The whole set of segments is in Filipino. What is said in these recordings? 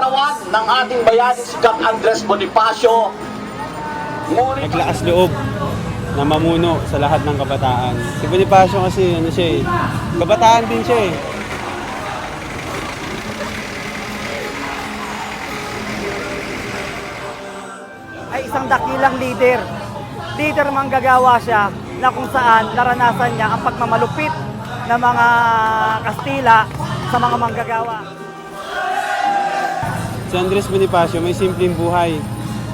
larawan ng ating bayani si Kap Andres Bonifacio. Ngunit naglakas loob na mamuno sa lahat ng kabataan. Si Bonifacio kasi ano siya eh, kabataan din siya eh. ay isang dakilang leader. Leader manggagawa siya na kung saan naranasan niya ang pagmamalupit ng mga Kastila sa mga manggagawa. Si Andres Bonifacio may simpleng buhay.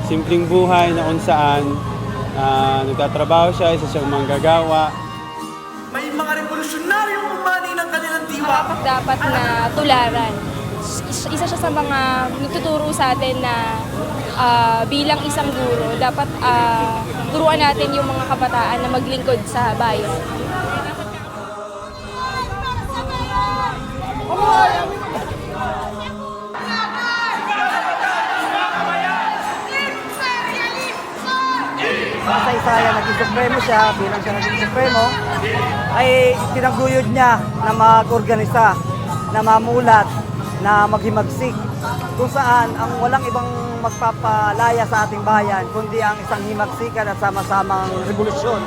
Simpleng buhay na kung saan ah, nagtatrabaho siya, isa siyang manggagawa. May mga revolusyonaryong umani ng kanilang diwa. dapat dapat na tularan. Is- Isa siya sa mga nagtuturo sa atin na ah, bilang isang guro, dapat ah, turuan natin yung mga kabataan na maglingkod sa bayan. Sa Isaya naging supremo siya, bilang siya naging supremo, ay tinaguyod niya na mag-organisa, na mamulat, na maghimagsik, kung saan ang walang ibang magpapalaya sa ating bayan, kundi ang isang himagsikan at sama-samang revolusyon.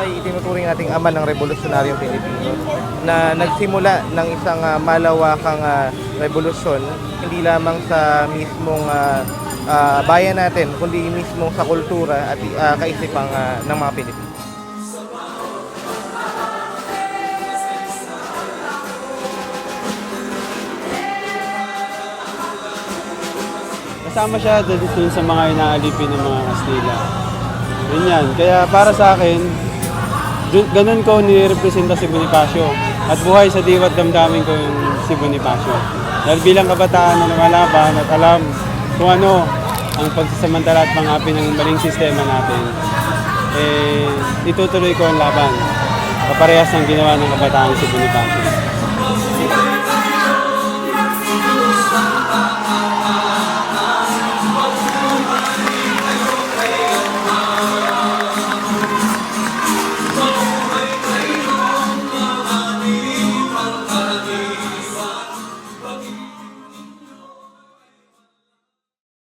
Ay itinuturing nating ama ng revolusyonaryong Pilipino na nagsimula ng isang ah, malawakang ah, revolusyon hindi lamang sa mismong ah, ah, bayan natin kundi mismo sa kultura at ah, kaisipang ah, ng mga Pilipino. Kasama siya dun sa mga inaalipin ng mga Kastila. Yun yan. Kaya para sa akin, ganun ko nirepresenta si Bonifacio. At buhay sa diwat damdamin ko yung si Bonifacio. Dahil bilang kabataan na lumalaban at alam kung ano ang pagsasamantala at pangapin ng maling sistema natin, eh, itutuloy ko ang laban. Kaparehas ng ginawa ng kabataan si Bonifacio.